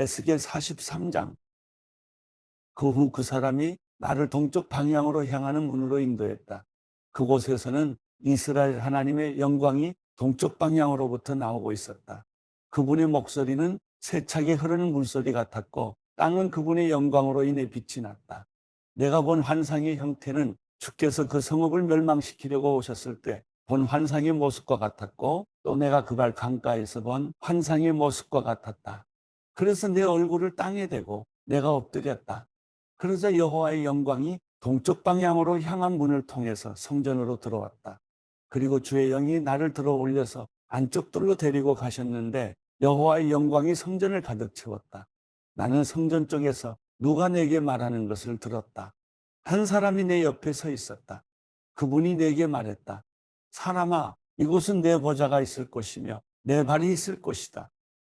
에스겔 43장. 그 후 그 사람이 나를 동쪽 방향으로 향하는 문으로 인도했다. 그곳에서는 이스라엘 하나님의 영광이 동쪽 방향으로부터 나오고 있었다. 그분의 목소리는 세차게 흐르는 물소리 같았고 땅은 그분의 영광으로 인해 빛이 났다. 내가 본 환상의 형태는 주께서 그 성읍을 멸망시키려고 오셨을 때 본 환상의 모습과 같았고 또 내가 그발 강가에서 본 환상의 모습과 같았다. 그래서 내 얼굴을 땅에 대고 내가 엎드렸다. 그러자 여호와의 영광이 동쪽 방향으로 향한 문을 통해서 성전으로 들어왔다. 그리고 주의 영이 나를 들어 올려서 안쪽 뜰로 데리고 가셨는데 여호와의 영광이 성전을 가득 채웠다. 나는 성전 쪽에서 누가 내게 말하는 것을 들었다. 한 사람이 내 옆에 서 있었다. 그분이 내게 말했다. 사람아, 이곳은 내 보좌가 있을 곳이며 내 발이 있을 곳이다.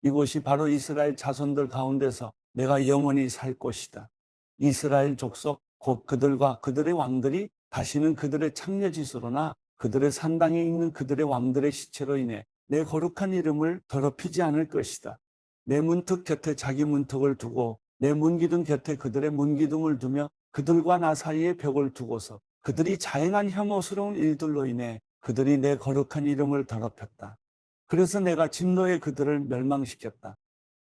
이곳이 바로 이스라엘 자손들 가운데서 내가 영원히 살 곳이다. 이스라엘 족속 곧 그들과 그들의 왕들이 다시는 그들의 창녀짓으로나 그들의 산당에 있는 그들의 왕들의 시체로 인해 내 거룩한 이름을 더럽히지 않을 것이다. 내 문턱 곁에 자기 문턱을 두고 내 문기둥 곁에 그들의 문기둥을 두며 그들과 나 사이에 벽을 두고서 그들이 자행한 혐오스러운 일들로 인해 그들이 내 거룩한 이름을 더럽혔다. 그래서 내가 진노에 그들을 멸망시켰다.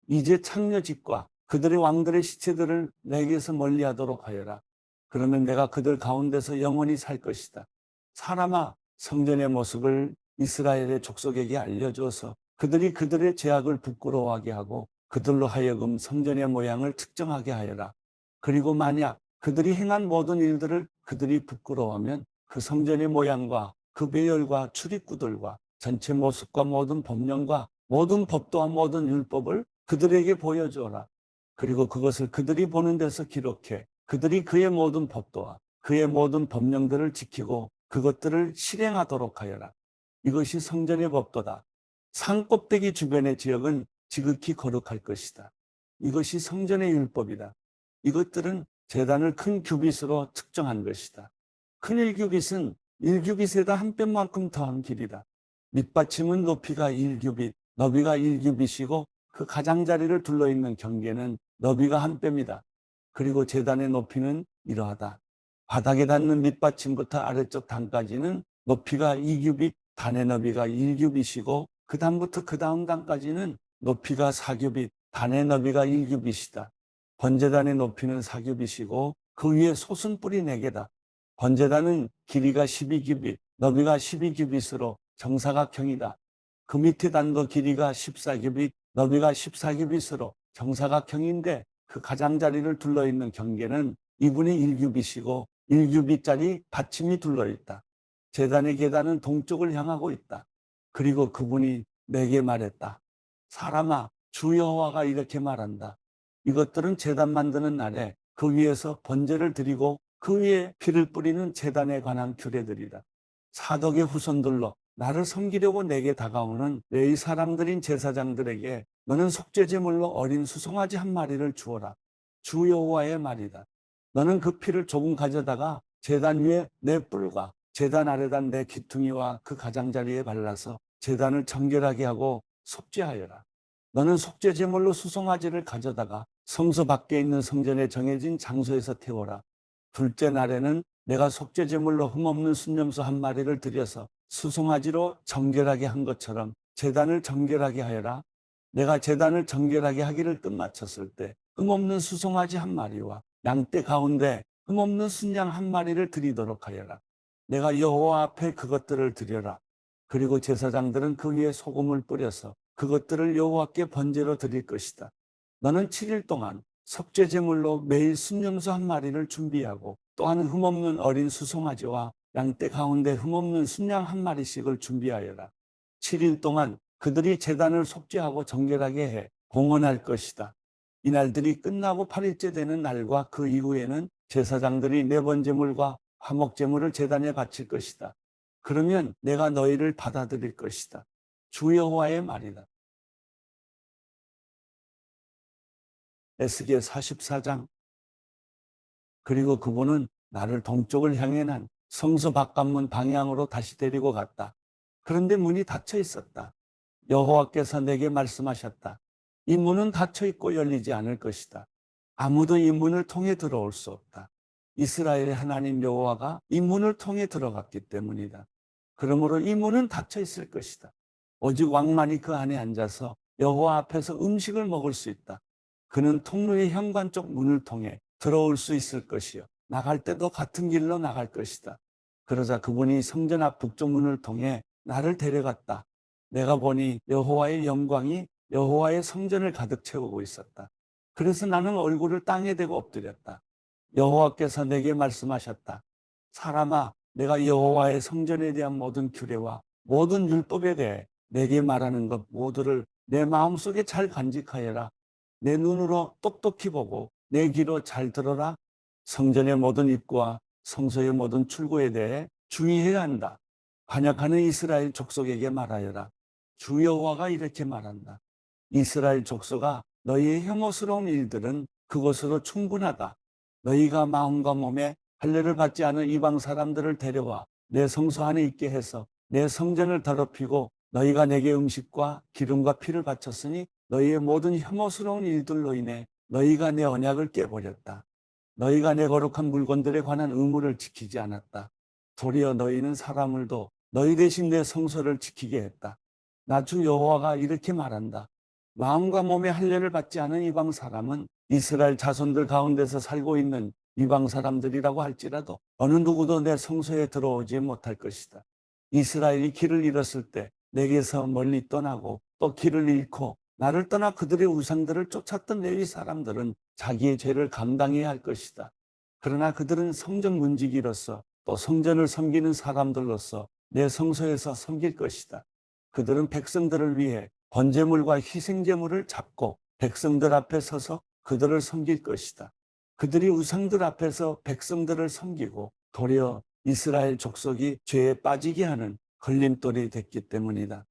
이제 창녀집과 그들의 왕들의 시체들을 내게서 멀리하도록 하여라. 그러면 내가 그들 가운데서 영원히 살 것이다. 사람아, 성전의 모습을 이스라엘의 족속에게 알려줘서 그들이 그들의 죄악을 부끄러워하게 하고 그들로 하여금 성전의 모양을 측정하게 하여라. 그리고 만약 그들이 행한 모든 일들을 그들이 부끄러워하면 그 성전의 모양과 그 배열과 출입구들과 전체 모습과 모든 법령과 모든 법도와 모든 율법을 그들에게 보여주어라. 그리고 그것을 그들이 보는 데서 기록해 그들이 그의 모든 법도와 그의 모든 법령들을 지키고 그것들을 실행하도록 하여라. 이것이 성전의 법도다. 산 꼭대기 주변의 지역은 지극히 거룩할 것이다. 이것이 성전의 율법이다. 이것들은 재단을 큰 규빗으로 측정한 것이다. 큰 1규빗은 1규빗에다 한 뼘만큼 더한 길이다. 밑받침은 높이가 1규빗, 너비가 1규빗이고 그 가장자리를 둘러있는 경계는 너비가 한 뼘이다. 그리고 재단의 높이는 이러하다. 바닥에 닿는 밑받침부터 아래쪽 단까지는 높이가 2규빗, 단의 너비가 1규빗이고 그 다음부터 그 다음 단까지는 높이가 4규빗, 단의 너비가 1규빗이다. 번제단의 높이는 4규빗이고 그 위에 뿔이 4개다. 번제단은 길이가 12규빗, 너비가 12규빗으로 정사각형이다. 그 밑에 단도 길이가 14규빗, 너비가 14규빗으로 정사각형인데 그 가장자리를 둘러있는 경계는 2분의 1규빗이고 1규빗짜리 받침이 둘러있다. 재단의 계단은 동쪽을 향하고 있다. 그리고 그분이 내게 말했다. 사람아, 주 여호와가 이렇게 말한다. 이것들은 재단 만드는 날에 그 위에서 번제를 드리고 그 위에 피를 뿌리는 재단에 관한 규례들이다. 사덕의 후손들로 나를 섬기려고 내게 다가오는 내 사람들인 제사장들에게 너는 속죄제물로 어린 수송아지 한 마리를 주어라. 주 여호와의 말이다. 너는 그 피를 조금 가져다가 재단 위에 내 뿔과 재단 아래다 내 귀퉁이와 그 가장자리에 발라서 재단을 정결하게 하고 속죄하여라. 너는 속죄제물로 수송아지를 가져다가 성소 밖에 있는 성전에 정해진 장소에서 태워라. 둘째 날에는 내가 속죄제물로 흠없는 순념소 한 마리를 들여서 수송아지로 정결하게 한 것처럼 재단을 정결하게 하여라. 내가 재단을 정결하게 하기를 끝마쳤을 때 흠없는 수송아지 한 마리와 양떼 가운데 흠없는 순양 한 마리를 드리도록 하여라. 내가 여호와 앞에 그것들을 드려라. 그리고 제사장들은 그 위에 소금을 뿌려서 그것들을 여호와께 번제로 드릴 것이다. 너는 7일 동안 속죄제물로 매일 순념소 한 마리를 준비하고 또한 흠없는 어린 수송아지와 양떼 가운데 흠없는 순양 한 마리씩을 준비하여라. 7일 동안 그들이 재단을 속죄하고 정결하게 해 공헌할 것이다. 이날들이 끝나고 8일째 되는 날과 그 이후에는 제사장들이 네 번제물과 화목제물을 재단에 바칠 것이다. 그러면 내가 너희를 받아들일 것이다. 주 여호와의 말이다. 에스겔 44장 그리고 그분은 나를 동쪽을 향해 난 성소 바깥문 방향으로 다시 데리고 갔다. 그런데 문이 닫혀 있었다. 여호와께서 내게 말씀하셨다. 이 문은 닫혀 있고 열리지 않을 것이다. 아무도 이 문을 통해 들어올 수 없다. 이스라엘의 하나님 여호와가 이 문을 통해 들어갔기 때문이다. 그러므로 이 문은 닫혀 있을 것이다. 오직 왕만이 그 안에 앉아서 여호와 앞에서 음식을 먹을 수 있다. 그는 통로의 현관 쪽 문을 통해 들어올 수 있을 것이요. 나갈 때도 같은 길로 나갈 것이다. 그러자 그분이 성전 앞 북쪽 문을 통해 나를 데려갔다. 내가 보니 여호와의 영광이 여호와의 성전을 가득 채우고 있었다. 그래서 나는 얼굴을 땅에 대고 엎드렸다. 여호와께서 내게 말씀하셨다. 사람아, 내가 여호와의 성전에 대한 모든 규례와 모든 율법에 대해 내게 말하는 것 모두를 내 마음속에 잘 간직하여라. 내 눈으로 똑똑히 보고 내 귀로 잘 들어라. 성전의 모든 입구와 성소의 모든 출구에 대해 주의해야 한다. 반역하는 이스라엘 족속에게 말하여라. 주 여호와가 이렇게 말한다. 이스라엘 족속아 너희의 혐오스러운 일들은 그것으로 충분하다. 너희가 마음과 몸에 할례를 받지 않은 이방 사람들을 데려와 내 성소 안에 있게 해서 내 성전을 더럽히고 너희가 내게 음식과 기름과 피를 바쳤으니 너희의 모든 혐오스러운 일들로 인해 너희가 내 언약을 깨버렸다. 너희가 내 거룩한 물건들에 관한 의무를 지키지 않았다. 도리어 너희는 사람을 도 너희 대신 내 성소를 지키게 했다. 나주 여호와가 이렇게 말한다. 마음과 몸에 할례를 받지 않은 이방 사람은 이스라엘 자손들 가운데서 살고 있는 이방 사람들이라고 할지라도 어느 누구도 내 성소에 들어오지 못할 것이다. 이스라엘이 길을 잃었을 때 내게서 멀리 떠나고 또 길을 잃고 나를 떠나 그들의 우상들을 쫓았던 레위 사람들은 자기의 죄를 감당해야 할 것이다. 그러나 그들은 성전 문지기로서 또 성전을 섬기는 사람들로서 내 성소에서 섬길 것이다. 그들은 백성들을 위해 번제물과 희생제물을 잡고 백성들 앞에 서서 그들을 섬길 것이다. 그들이 우상들 앞에서 백성들을 섬기고 도리어 이스라엘 족속이 죄에 빠지게 하는 걸림돌이 됐기 때문이다.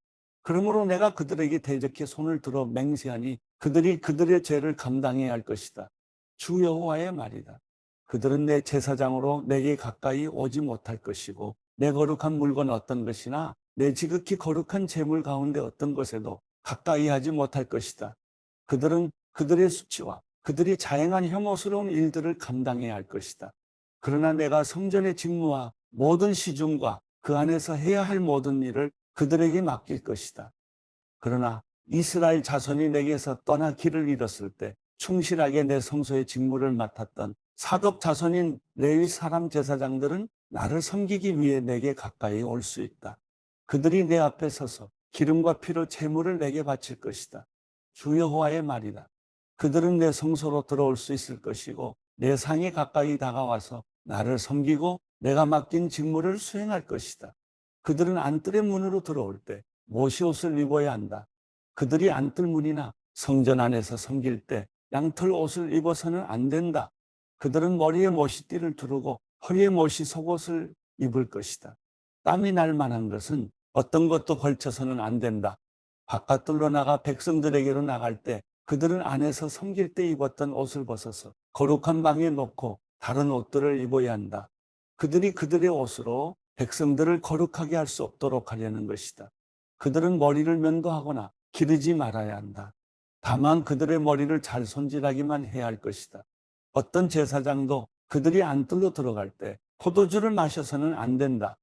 그러므로 내가 그들에게 대적해 손을 들어 맹세하니 그들이 그들의 죄를 감당해야 할 것이다. 주 여호와의 말이다. 그들은 내 제사장으로 내게 가까이 오지 못할 것이고 내 거룩한 물건 어떤 것이나 내 지극히 거룩한 재물 가운데 어떤 것에도 가까이 하지 못할 것이다. 그들은 그들의 수치와 그들이 자행한 혐오스러운 일들을 감당해야 할 것이다. 그러나 내가 성전의 직무와 모든 시중과 그 안에서 해야 할 모든 일을 그들에게 맡길 것이다. 그러나 이스라엘 자손이 내게서 떠나 길을 잃었을 때 충실하게 내 성소의 직무를 맡았던 사독 자손인 레위 사람 제사장들은 나를 섬기기 위해 내게 가까이 올 수 있다. 그들이 내 앞에 서서 기름과 피로 제물을 내게 바칠 것이다. 주 여호와의 말이다. 그들은 내 성소로 들어올 수 있을 것이고 내 상에 가까이 다가와서 나를 섬기고 내가 맡긴 직무를 수행할 것이다. 그들은 안뜰의 문으로 들어올 때 못이 옷을 입어야 한다. 그들이 안뜰 문이나 성전 안에서 섬길 때 양털 옷을 입어서는 안 된다. 그들은 머리에 못이띠를 두르고 허리에 못이 속옷을 입을 것이다. 땀이 날 만한 것은 어떤 것도 걸쳐서는 안 된다. 바깥들로 나가 백성들에게로 나갈 때 그들은 안에서 섬길 때 입었던 옷을 벗어서 거룩한 방에 놓고 다른 옷들을 입어야 한다. 그들이 그들의 옷으로 백성들을 거룩하게 할 수 없도록 하려는 것이다. 그들은 머리를 면도하거나 기르지 말아야 한다. 다만 그들의 머리를 잘 손질하기만 해야 할 것이다. 어떤 제사장도 그들이 안뜰로 들어갈 때 포도주를 마셔서는 안 된다.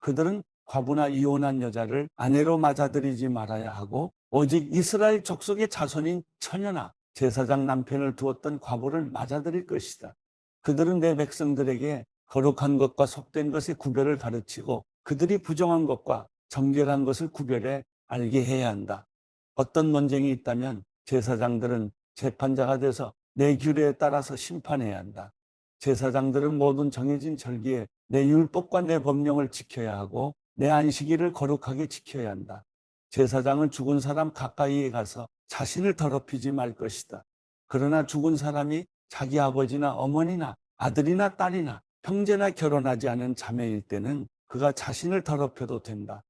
그들은 과부나 이혼한 여자를 아내로 맞아들이지 말아야 하고 오직 이스라엘 족속의 자손인 처녀나 제사장 남편을 두었던 과부를 맞아들일 것이다. 그들은 내 백성들에게 거룩한 것과 속된 것의 구별을 가르치고 그들이 부정한 것과 정결한 것을 구별해 알게 해야 한다. 어떤 논쟁이 있다면 제사장들은 재판자가 돼서 내 규례에 따라서 심판해야 한다. 제사장들은 모든 정해진 절기에 내 율법과 내 법령을 지켜야 하고 내 안식일을 거룩하게 지켜야 한다. 제사장은 죽은 사람 가까이에 가서 자신을 더럽히지 말 것이다. 그러나 죽은 사람이 자기 아버지나 어머니나 아들이나 딸이나 형제나 결혼하지 않은 자매일 때는 그가 자신을 더럽혀도 된다.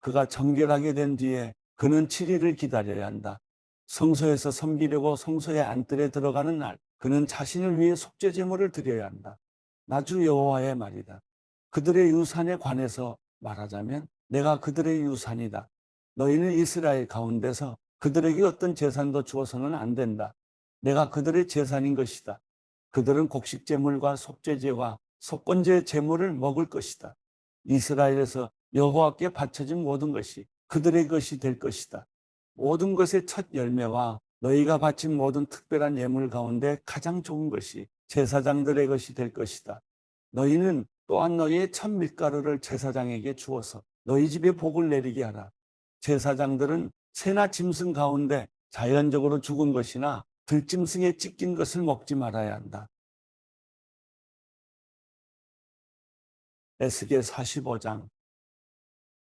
그가 정결하게 된 뒤에 그는 7일을 기다려야 한다. 성소에서 섬기려고 성소의 안뜰에 들어가는 날 그는 자신을 위해 속죄 제물을 드려야 한다. 나주 여호와의 말이다. 그들의 유산에 관해서 말하자면 내가 그들의 유산이다. 너희는 이스라엘 가운데서 그들에게 어떤 재산도 주어서는 안 된다. 내가 그들의 재산인 것이다. 그들은 곡식 제물과 속죄제와 속건제 제물을 먹을 것이다. 이스라엘에서 여호와께 바쳐진 모든 것이 그들의 것이 될 것이다. 모든 것의 첫 열매와 너희가 바친 모든 특별한 예물 가운데 가장 좋은 것이 제사장들의 것이 될 것이다. 너희는 또한 너희의 첫 밀가루를 제사장에게 주어서 너희 집에 복을 내리게 하라. 제사장들은 새나 짐승 가운데 자연적으로 죽은 것이나 들짐승에 찢긴 것을 먹지 말아야 한다. 에스겔 45장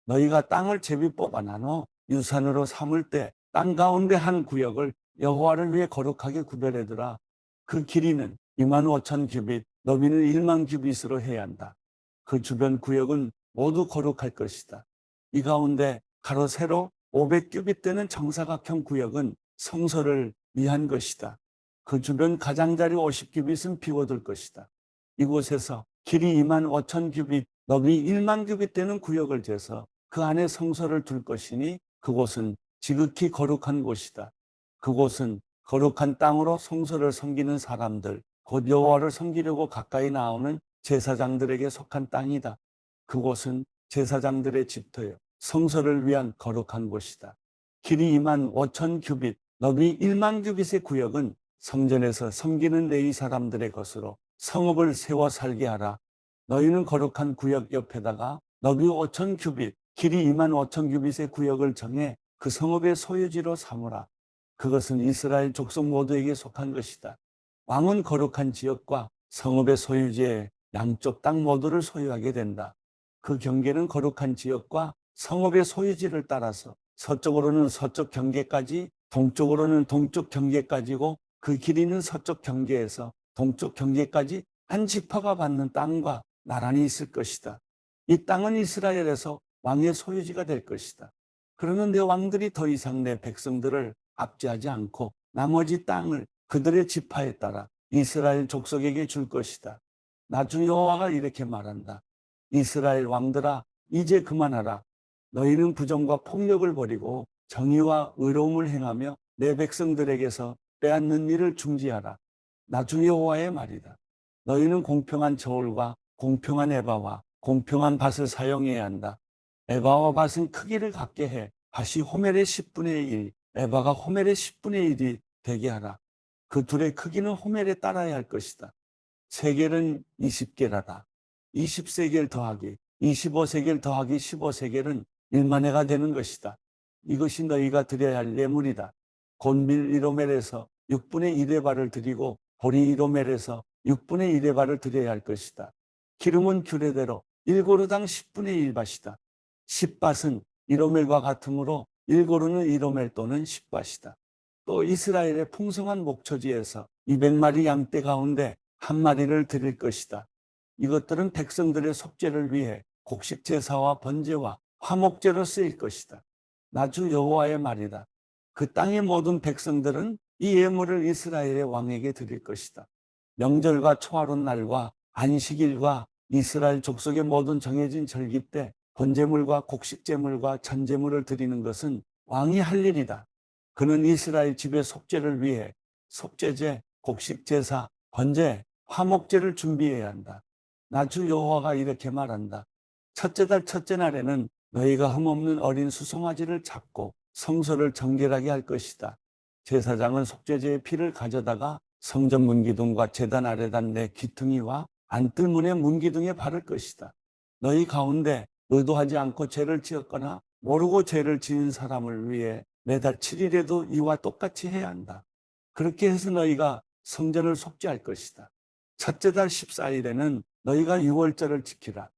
너희가 땅을 제비 뽑아 나눠 유산으로 삼을 때 땅 가운데 한 구역을 여호와를 위해 거룩하게 구별해두라. 그 길이는 2만 5천 규빗, 너비는 1만 규빗으로 해야 한다. 그 주변 구역은 모두 거룩할 것이다. 이 가운데 가로 세로 500규빗 되는 정사각형 구역은 성소를 위한 것이다. 그 주변 가장자리 50규빗은 비워둘 것이다. 이곳에서 길이 2만 5천 규빗, 너비 1만 규빗 되는 구역을 재서 그 안에 성소를 둘 것이니 그곳은 지극히 거룩한 곳이다. 그곳은 거룩한 땅으로 성소를 섬기는 사람들, 곧 여호와를 섬기려고 가까이 나오는 제사장들에게 속한 땅이다. 그곳은 제사장들의 집터요 성소를 위한 거룩한 곳이다. 길이 2만 5천 규빗, 너비 1만 규빗의 구역은 성전에서 섬기는 레위 사람들의 것으로 성읍을 세워 살게 하라. 너희는 거룩한 구역 옆에다가 너비 5천 규빗, 길이 2만 5천 규빗의 구역을 정해 그 성읍의 소유지로 삼으라. 그것은 이스라엘 족속 모두에게 속한 것이다. 왕은 거룩한 지역과 성읍의 소유지의 양쪽 땅 모두를 소유하게 된다. 그 경계는 거룩한 지역과 성읍의 소유지를 따라서 서쪽으로는 서쪽 경계까지, 동쪽으로는 동쪽 경계까지고 그 길이는 서쪽 경계에서 동쪽 경계까지 한 지파가 받는 땅과 나란히 있을 것이다. 이 땅은 이스라엘에서 왕의 소유지가 될 것이다. 그러면 내 왕들이 더 이상 내 백성들을 압제하지 않고 나머지 땅을 그들의 지파에 따라 이스라엘 족속에게 줄 것이다. 나중 여호와가 이렇게 말한다. 이스라엘 왕들아 이제 그만하라. 너희는 부정과 폭력을 버리고 정의와 의로움을 행하며 내 백성들에게서 빼앗는 일을 중지하라. 나중 여호와의 말이다. 너희는 공평한 저울과 공평한 에바와 공평한 밭을 사용해야 한다. 에바와 밭은 크기를 갖게 해 밭이 호멜의 10분의 1, 에바가 호멜의 10분의 1이 되게 하라. 그 둘의 크기는 호멜에 따라야 할 것이다. 세겔은 20개라다. 20세겔 더하기 25세겔 더하기 15세겔은 1만 해가 되는 것이다. 이것이 너희가 드려야 할 예물이다. 곤밀 1호멜에서 6분의 1의 발을 드리고 보리 1호멜에서 6분의 1의 발을 드려야 할 것이다. 기름은 규례대로 1고르당 10분의 1밭이다. 10밭은 1호멜과 같으므로 1고르는 1호멜 또는 10밭이다. 또 이스라엘의 풍성한 목초지에서 200마리 양떼 가운데 한 마리를 드릴 것이다. 이것들은 백성들의 속죄를 위해 곡식 제사와 번제와 화목제로 쓰일 것이다. 나주 여호와의 말이다. 그 땅의 모든 백성들은 이 예물을 이스라엘의 왕에게 드릴 것이다. 명절과 초하룻 날과 안식일과 이스라엘 족속의 모든 정해진 절기 때 번제물과 곡식제물과 전제물을 드리는 것은 왕이 할 일이다. 그는 이스라엘 집의 속죄를 위해 속죄제, 곡식제사, 번제, 화목제를 준비해야 한다. 나주 여호와가 이렇게 말한다. 첫째 달 첫째 날에는 너희가 흠없는 어린 수송아지를 잡고 성소를 정결하게 할 것이다. 제사장은 속죄제의 피를 가져다가 성전 문기둥과 제단 아래다 내 귀퉁이와 안뜰문의 문기둥에 바를 것이다. 너희 가운데 의도하지 않고 죄를 지었거나 모르고 죄를 지은 사람을 위해 매달 7일에도 이와 똑같이 해야 한다. 그렇게 해서 너희가 성전을 속죄할 것이다. 첫째 달 14일에는 너희가 6월절을 지키라.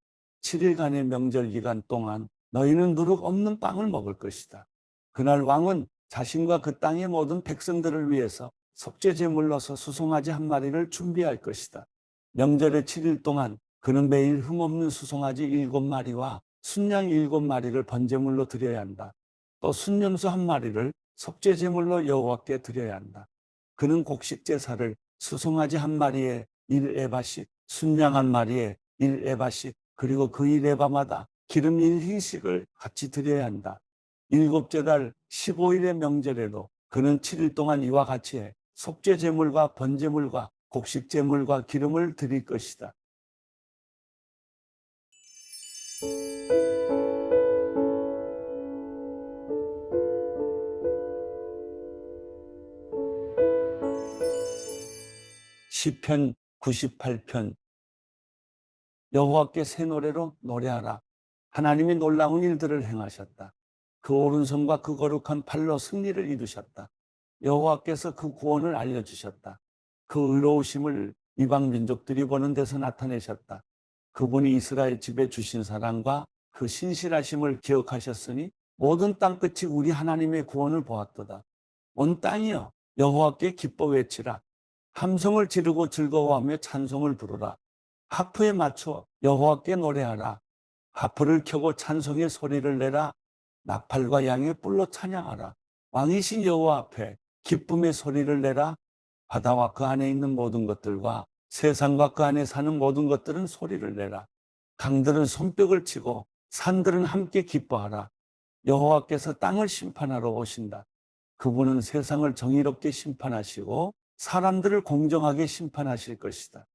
7일간의 명절 기간 동안 너희는 누룩 없는 빵을 먹을 것이다. 그날 왕은 자신과 그 땅의 모든 백성들을 위해서 속죄 제물로서 수송아지 한 마리를 준비할 것이다. 명절의 7일 동안 그는 매일 흠없는 수송아지 일곱 마리와 순양 일곱 마리를 번제물로 드려야 한다. 또 순염소 한 마리를 속죄 제물로 여호와께 드려야 한다. 그는 곡식 제사를 수송아지 한 마리에 1에바씩, 순양 한 마리에 1에바씩, 그리고 그 1에바마다 기름 1흰씩을 같이 드려야 한다. 일곱째 달 15일의 명절에도 그는 7일 동안 이와 같이 해 속죄 제물과 번제물과 곡식 제물과 기름을 드릴 것이다. 시편 98편 여호와께 새 노래로 노래하라. 하나님이 놀라운 일들을 행하셨다. 그 오른손과 그 거룩한 팔로 승리를 이루셨다. 여호와께서 그 구원을 알려주셨다. 그 의로우심을 이방 민족들이 보는 데서 나타내셨다. 그분이 이스라엘 집에 주신 사랑과 그 신실하심을 기억하셨으니 모든 땅 끝이 우리 하나님의 구원을 보았도다. 온 땅이여 여호와께 기뻐 외치라. 함성을 지르고 즐거워하며 찬송을 부르라. 하프에 맞춰 여호와께 노래하라. 하프를 켜고 찬송의 소리를 내라. 나팔과 양의 뿔로 찬양하라. 왕이신 여호와 앞에 기쁨의 소리를 내라. 바다와 그 안에 있는 모든 것들과 세상과 그 안에 사는 모든 것들은 소리를 내라. 강들은 손뼉을 치고 산들은 함께 기뻐하라. 여호와께서 땅을 심판하러 오신다. 그분은 세상을 정의롭게 심판하시고 사람들을 공정하게 심판하실 것이다.